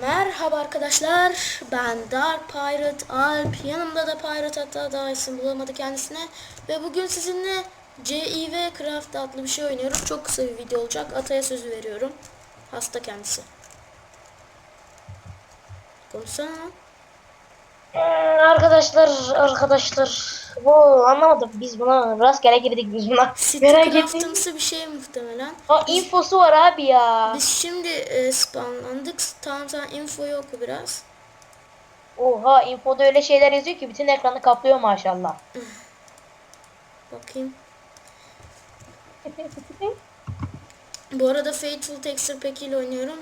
Merhaba arkadaşlar. Ben Dark Pirate Alp. Yanımda da Pirate hatta daha isim bulamadı kendisine. Ve bugün sizinle CIV Craft adlı bir şey oynuyoruz. Çok kısa bir video olacak. Ataya sözü veriyorum. Hasta kendisi. Konuşsana. Hmm, Arkadaşlar, arkadaşlar. Bu anlamadım. Biz buna rastgele girdik biz buna. Merak ettim. Craft'ımsı bir şey muhtemelen. Ha infosu var abi ya. Biz şimdi e, spawnlandık. Tamam sen infoyu oku biraz. Oha infoda öyle şeyler yazıyor ki bütün ekranı kaplıyor maşallah. Bakayım. Bu arada Faithful Texture Pack ile oynuyorum.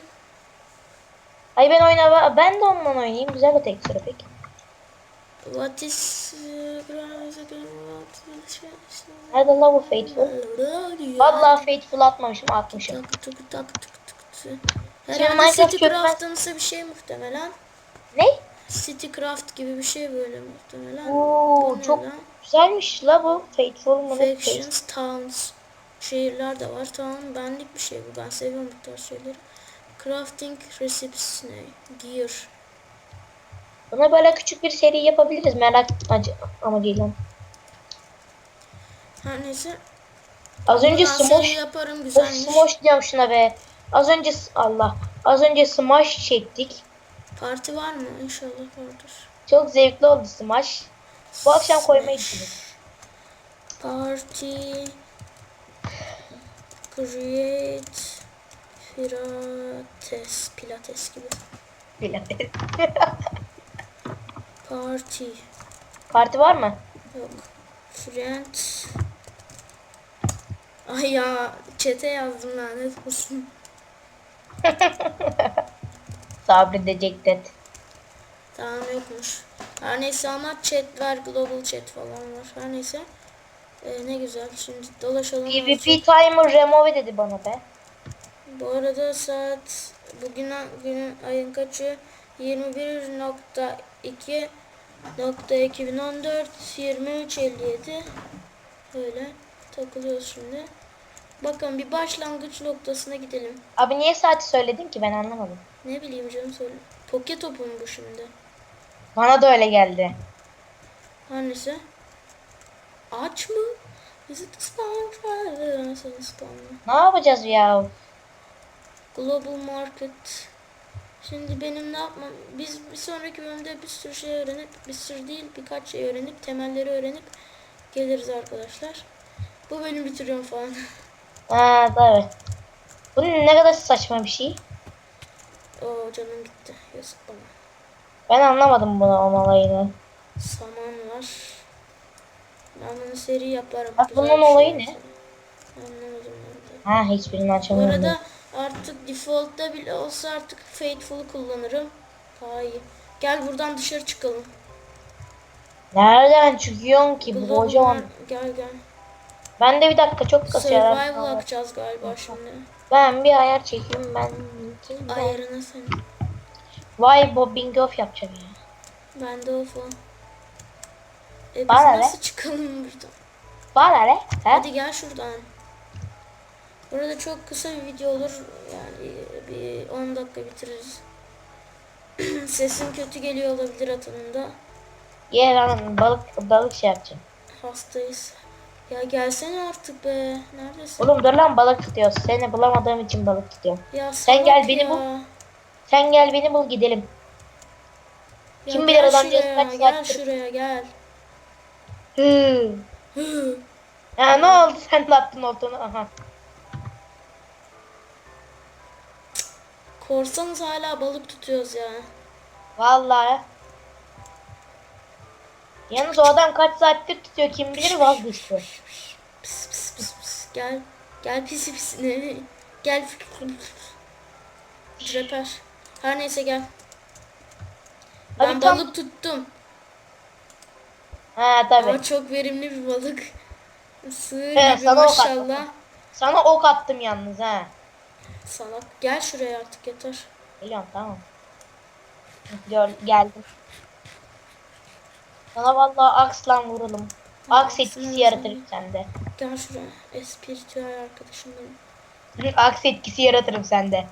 Ay ben oyna ben de ondan oynayayım. Güzel bir tekstürü peki. What is Nerede la bu Faithful? Vallahi Faithful atmamışım atmışım. Tak tak tak tak. Şimdi Herhalde City Craft'ınsa bir şey muhtemelen. Ne? City Craft gibi bir şey böyle muhtemelen. Oo çok lan? güzelmiş la bu Faithful mu? Factions, towns, şehirler de var. Tamam benlik bir şey bu. Ben seviyorum bu tarz şeyleri. Crafting recipes ne? Gear. Buna böyle küçük bir seri yapabiliriz merak acı amacıyla. Her neyse. Az önce seri Smosh yaparım Of güzelmiş. Smosh diyorum şuna be. Az önce Allah. Az önce Smash çektik. Parti var mı? İnşallah vardır. Çok zevkli oldu Smash. Bu akşam koymayı düşünüyorum. Party Create Pilates Pilates gibi. Bile. Party Parti var mı? yok. Friends Ay ya çete yazdım lanet olsun. Sabredecektin. Tamam yokmuş. Her neyse ama chat var, global chat falan var. Her neyse. Ee, ne güzel. Şimdi dolaşalım. PvP timer remove dedi bana be. Bu arada saat bugün günün ayın kaçı? 21.2 nokta 2014 23.57 Böyle takılıyoruz şimdi. Bakın bir başlangıç noktasına gidelim. Abi niye saati söyledin ki ben anlamadım. Ne bileyim canım söyle. Poke topu mu bu şimdi? Bana da öyle geldi. Neyse. Aç mı? Is it mı? Ne yapacağız ya? Global Market. Şimdi benim ne yapmam? Biz bir sonraki bölümde bir sürü şey öğrenip, bir sürü değil birkaç şey öğrenip, temelleri öğrenip geliriz arkadaşlar. Bu bölüm bitiriyorum falan. Ha tabii. Bu ne kadar saçma bir şey. Oo canım gitti. Yazık bana. Ben anlamadım bunu onun olayını. Saman var. Ben bunu seri yaparım. Bak, bunun bir şey olayı ne? Anlamadım ben de. Ha hiçbirini Bu açamıyorum. arada artık default'ta bile olsa artık Faithful'u kullanırım. Daha iyi. Gel buradan dışarı çıkalım. Nereden çıkıyorsun ki bu Global kocaman? Gel gel. Ben de bir dakika çok kasıyor. Survival yapacağız galiba şimdi. Ben bir ayar çekeyim ben. Ayarına sen. Vay bobbing off yapacağım ya. Ben de o. E biz Bana ne? nasıl çıkalım buradan? Bana ne? He? Hadi gel şuradan. Burada çok kısa bir video olur. Yani bir 10 dakika bitiririz. Sesim kötü geliyor olabilir atımında. Ye lan balık balık şey yapacağım. Hastayız. Ya gelsene artık be. Neredesin? Oğlum dur lan balık tutuyoruz. Seni bulamadığım için balık tutuyorum. Ya Sen gel salak beni ya. bul. Sen gel beni bul gidelim. Ya Kim gel bilir adamcağız şuraya, kaç Gel saattir- şuraya gel. Hı. Hı. Ya ne oldu sen de attın oltunu. Aha. Korsanız hala balık tutuyoruz ya. Vallahi. Yalnız o adam kaç saattir tutuyor kim bilir vazgeçti. Pis pis pis pis. Gel. Gel pis pis. Ne? Gel. Treper. Her neyse gel. Ben Abi tam- balık tuttum. Ha tabi. Ama çok verimli bir balık. Sığır Evet, gibi sana maşallah. Sana ok attım yalnız ha. Salak. Gel şuraya artık yeter. Geliyorum tamam. Gör, geldim. Sana vallahi aksla vuralım. Aks etkisi yaratırım sende. Gel şuraya. Espiritüel arkadaşım benim. Aks etkisi yaratırım sende.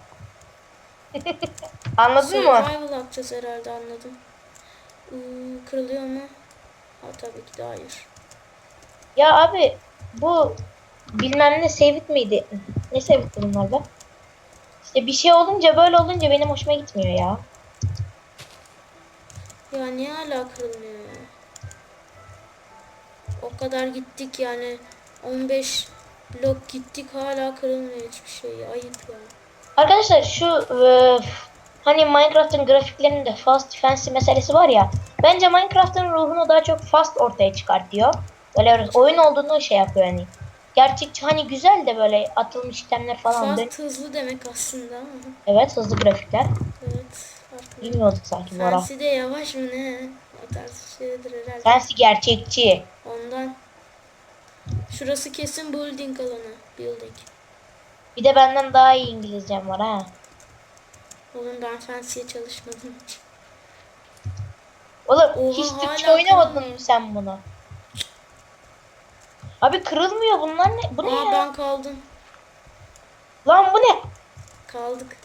Anladın mı? Survival yapacağız herhalde anladım. Iı, kırılıyor mu? Ha tabii ki de hayır. Ya abi bu bilmem ne sevit miydi? Ne sevitti bunlar be? İşte bir şey olunca böyle olunca benim hoşuma gitmiyor ya. Ya niye hala kırılmıyor ya? O kadar gittik yani 15 blok gittik hala kırılmıyor hiçbir şey. Ayıp ya. Arkadaşlar şu e, hani Minecraft'ın grafiklerinde fast defense meselesi var ya. Bence Minecraft'ın ruhunu daha çok fast ortaya çıkartıyor. Böyle oyun olduğunu şey yapıyor hani. Gerçekçi hani güzel de böyle atılmış itemler falan. Fast hızlı demek aslında. Evet hızlı grafikler. Evet. farklı. Bilmiyorduk sanki bu ara. Fancy de yavaş mı ne? O tarz şeydir herhalde. Sensi gerçekçi. Ondan. Şurası kesin building alanı. Building. Bir de benden daha iyi İngilizcem var ha. Oğlum ben fancy'ye çalışmadım hiç. Oğlum Oha, hiç hala Türkçe oynamadın mı sen bunu? Abi kırılmıyor bunlar ne? Bu ne Aa ya? ben kaldım. Lan bu ne? Kaldık.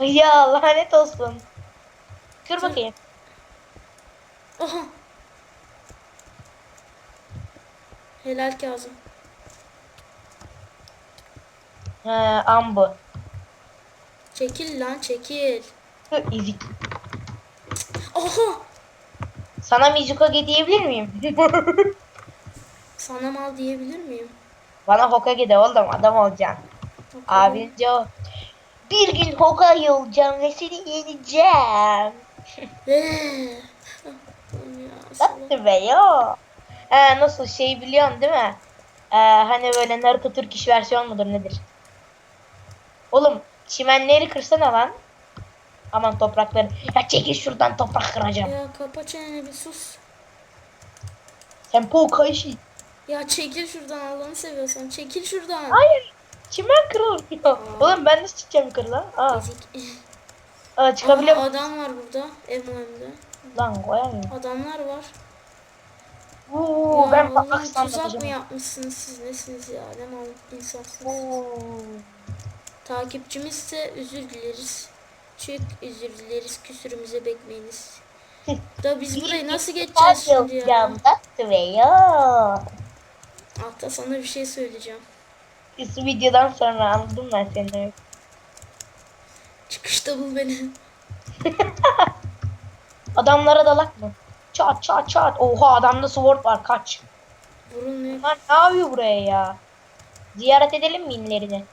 Ya lanet olsun. Kır bakayım. Aha. Helal Kazım. He ambu. Çekil lan çekil. Hı, Ezik. Aha. Sana Mizuka diyebilir miyim? Sana mal diyebilir miyim? Bana Hokage de oğlum adam olacaksın. Abince o. Bir gün Hokage olacağım ve seni yeneceğim. Nasıl be ya? Ee, nasıl şey biliyorsun değil mi? Ee, hani böyle Naruto Türk iş versiyon mudur nedir? Oğlum çimenleri kırsana lan. Aman toprakları. Ya çekil şuradan toprak kıracağım. Ya kapa çeneni bir sus. Sen po kayışı. Ya çekil şuradan Allah'ını seviyorsan. Çekil şuradan. Hayır. Çimen kırılmıyor. Oğlum ben nasıl çıkacağım yukarı lan? Aa, aa çıkabiliyor muyum? adam var burada. MM'de. Lan koyamıyorum. Adamlar var. Oo, Ya ben Pakistan tuzak mı yapmışsınız siz nesiniz ya? Ne mal insansınız. Oo. Takipçimizse özür dileriz. Çık özür dileriz. Küsürümüze bekmeyiniz. da biz burayı nasıl geçeceğiz şimdi ya? Yapacağım da ve ya. Hatta sana bir şey söyleyeceğim. Şu videodan sonra anladım ben seni. Çıkışta bul beni. Adamlara dalak mı? Çat çat çat. Oha adamda sword var kaç. Vurulmuyor. Lan ne yapıyor buraya ya? Ziyaret edelim mi inlerini?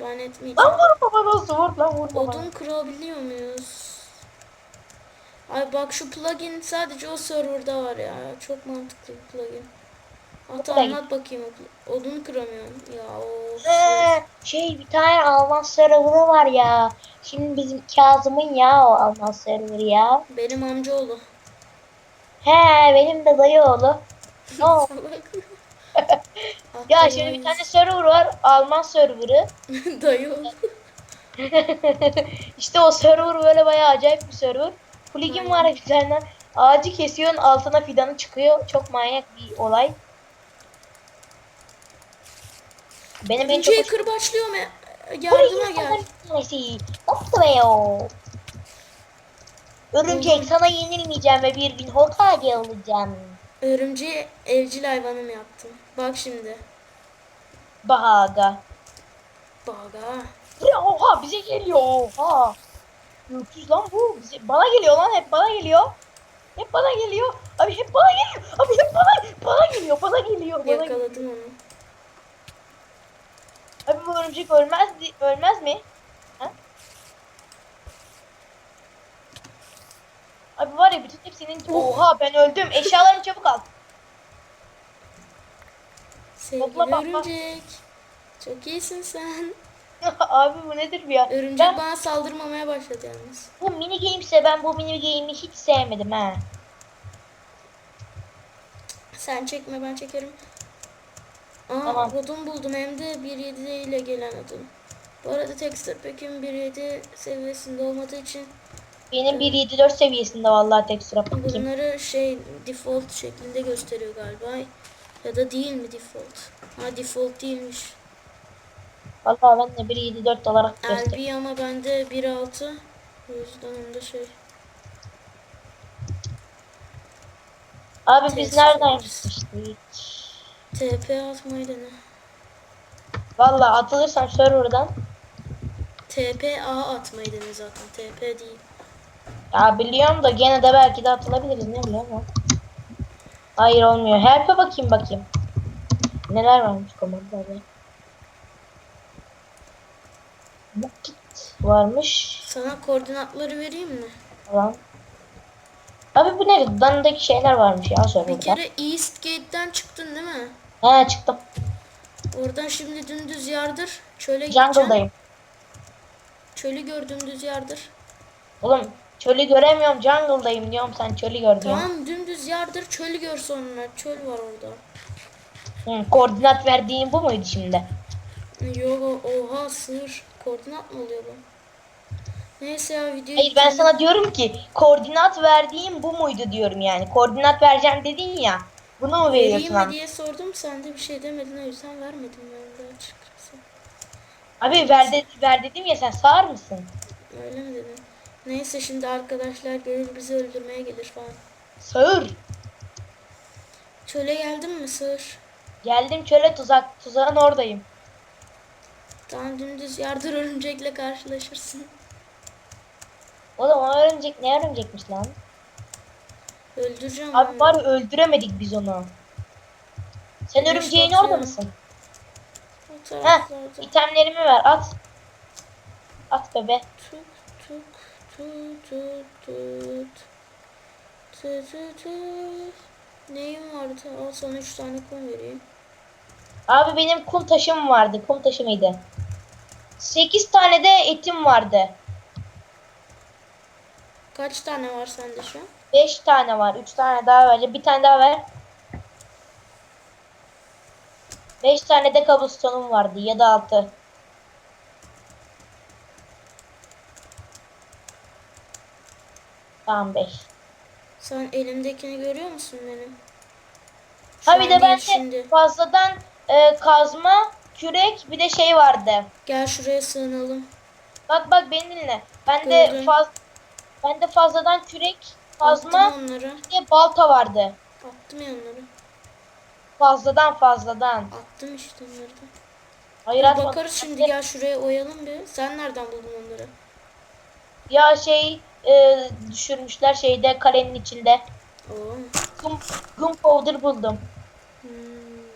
Ben etmeyeceğim. Lan vurma bana sword lan vurma bana. Odun kırabiliyor muyuz? Ay bak şu plugin sadece o serverda var ya. Çok mantıklı bir plugin. Hatta plugin. anlat bakayım o pl- Odun kıramıyorum. Ya o Ee, şey bir tane Alman serverı var ya. Şimdi bizim Kazım'ın ya o Alman serverı ya. benim amcaoğlu. He benim de dayı oğlu. No. ya şimdi bir tane server var Alman serverı. Dayı oğlu. işte o server böyle bayağı acayip bir server. Plugin var tane. Ağacı kesiyorsun altına fidanı çıkıyor. Çok manyak bir olay. Benim en çok hoşuma kırbaçlıyor mu? Yardıma gel. O? Örümcek sana yenilmeyeceğim ve bir gün Hokage olacağım. Örümceği evcil hayvanım yaptım. Bak şimdi. Bahaga. Baga. Ya oha bize geliyor oha. 400 lan bu. Bize, bana geliyor lan hep bana geliyor. Hep bana geliyor. Abi hep bana geliyor. Abi hep bana bana geliyor. Bana geliyor. Bana geliyor. Yakaladım onu. Abi bu örümcek ölmez ölmez mi? Ha? Abi var ya bütün hepsinin oha ben öldüm. Eşyalarımı çabuk al. Sevgili Topla bak, bak. örümcek. Çok iyisin sen. Abi bu nedir bu ya? Örümcek Ben bana saldırmamaya başladı yalnız. bu mini games'e ben bu mini game'i hiç sevmedim ha. Sen çekme ben çekerim. Aa Tamam. odun buldum hem de 1.7 ile gelen odun. Bu arada texture pack'im 1.7 seviyesinde olmadığı için Benim 1.7.4 seviyesinde vallahi tekstüre bakayım. bunları şey default şeklinde gösteriyor galiba. Ya da değil mi default? Ha default değilmiş. Vallahi ben de 1.74 olarak göster. LB ama bende 1.6. O yüzden onda şey. Abi biz Test nereden ederiz. TP atmayı dene. Vallahi atılırsam serverdan. TPA atmayı dene zaten. TP değil. Ya biliyorum da gene de belki de atılabiliriz ne bileyim ama. Hayır olmuyor. Help'e bakayım bakayım. Neler varmış komandolarda. Bu kit varmış Sana koordinatları vereyim mi? falan. Abi bu ne? Danındaki şeyler varmış ya Bir serverda. kere East Gate'den çıktın değil mi? He çıktım. Oradan şimdi dümdüz yardır. Çöle. Jungle'dayım. Çölü gör dümdüz yardır. Oğlum çölü göremiyorum jungle'dayım diyorum sen çölü gör diyorsun. Tamam dümdüz yardır çölü gör sonra. Çöl var orada. Hı, koordinat verdiğin bu muydu şimdi? Yok oha sığır. Koordinat mı oluyor bu? Neyse ya videoyu Hayır ben sana diyorum ki koordinat verdiğim bu muydu diyorum yani. Koordinat vereceğim dedin ya. Mu vereyim veriyorsun mi abi? diye sordum sen de bir şey demedin o yüzden vermedim ben de açıkçası. Abi ver, de, ver dedim ya sen sağır mısın? Öyle mi dedin? Neyse şimdi arkadaşlar görür bizi öldürmeye gelir falan. Sağır. Çöle geldin mi sığır? Geldim çöle tuzak tuzağın oradayım. Tamam dümdüz yardır örümcekle karşılaşırsın. Oğlum o örümcek ne örümcekmiş lan? Öldüreceğim Abi var ya öldüremedik biz onu. Sen Boş örümceğin bakıyor. orada mısın? Heh itemlerimi ver at. At bebe. Tuk tuk tut. Tut tut tut. Neyim vardı? Al sana 3 tane kum vereyim. Abi benim kum taşım vardı. Kum taşı mıydı? 8 tane de etim vardı. Kaç tane var sende şu an? 5 tane var. 3 tane daha vereceğim. Bir tane daha ver. 5 tane de cobblestone'um vardı. Ya da 6. Tamam 5. Sen elimdekini görüyor musun benim? Şu Ha bir de değil bende şimdi. fazladan e, kazma, kürek bir de şey vardı. Gel şuraya sığınalım. Bak bak beni dinle. Bende Gördüm. faz bende fazladan kürek, kazma, Attım onları. bir de balta vardı. Attım ya onları. Fazladan fazladan. Attım işte onları da. Hayır Dur atma. bakarız şimdi gel şuraya oyalım bir. Sen nereden buldun onları? Ya şey e, düşürmüşler şeyde kalenin içinde. Oo. Gum, gunpowder buldum. Hmm,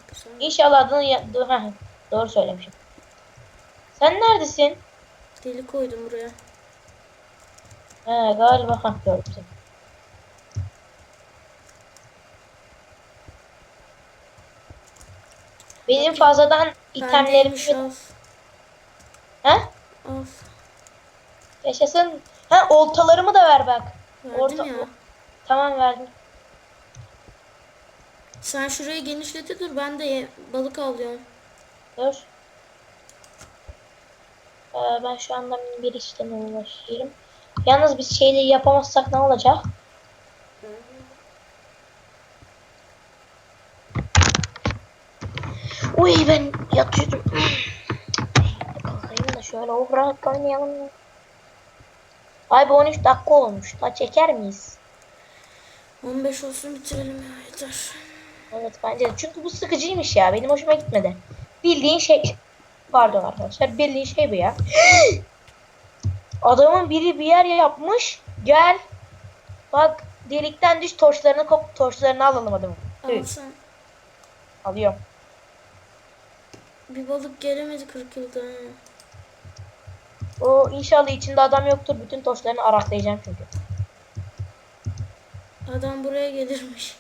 güzel. İnşallah adını ya- do- heh, doğru söylemişim. Sen neredesin? Deli koydum buraya. He galiba ha gördüm seni. Benim fazladan itemlerim al. He? Al. Yaşasın. Ha oltalarımı da ver bak. Verdim Orta- ya. Tamam verdim. Sen şurayı genişleti dur ben de ye- balık alıyorum. Dur. Ee, ben şu anda bir işleme uğraşıyorum. Yalnız biz şeyleri yapamazsak ne olacak? Uy ben yatıyordum. Kalkayım da şöyle oh rahat oynayalım. ya. Abi 13 dakika olmuş. Daha çeker miyiz? 15 olsun bitirelim ya yeter. Evet bence de. Çünkü bu sıkıcıymış ya. Benim hoşuma gitmedi. Bildiğin şey... Pardon arkadaşlar. Bildiğin şey bu ya. Adamın biri bir yer yapmış. Gel. Bak delikten düş torçlarını kop torçlarını alalım adamın. Evet, alıyorum. Bir balık gelemedi 40 yılda. O inşallah içinde adam yoktur. Bütün torçlarını araklayacağım çünkü. Adam buraya gelirmiş.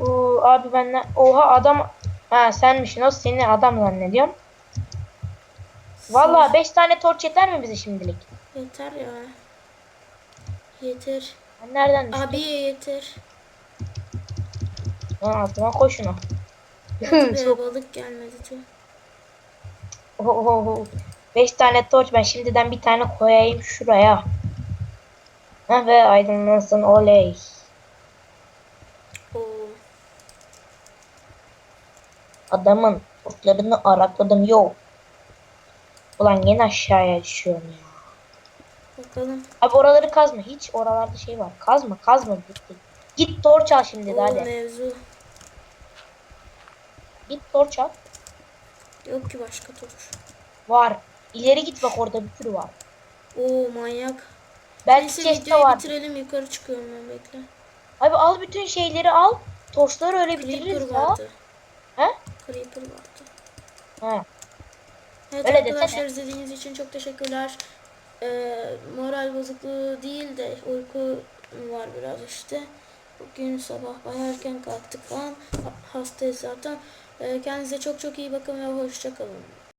Oo, abi ben ne... Oha adam... Ha senmişsin. O seni adam zannediyorum. Vallahi 5 tane torç yeter mi bize şimdilik? Yeter ya. Yeter. Ben nereden düştüm? Abiye yeter. Lan koy şunu. Be, balık gelmedi diyor. Oho. 5 tane torç ben şimdiden bir tane koyayım şuraya. Ha ve aydınlansın oley. Oo. Adamın Kurtlarını arakladım. Yo. Ulan yine aşağıya düşüyorum ya. Bakalım. Abi oraları kazma. Hiç oralarda şey var. Kazma kazma. Git, git torç al şimdi de O hadi. mevzu. Git torç al. Yok ki başka torç. Var. İleri git bak orada bir sürü var. Oo manyak. Belki Neyse videoyu var. bitirelim yukarı çıkıyorum ben bekle. Abi al bütün şeyleri al. Torçları öyle Creeper bitiririz ya. vardı. He? Creeper vardı. He. Evet Öyle arkadaşlar desene. izlediğiniz için çok teşekkürler. Ee, moral bozukluğu değil de uyku var biraz işte. Bugün sabah bayağı erken kalktık falan. Ha- Hastayız zaten. Ee, kendinize çok çok iyi bakın ve hoşça kalın.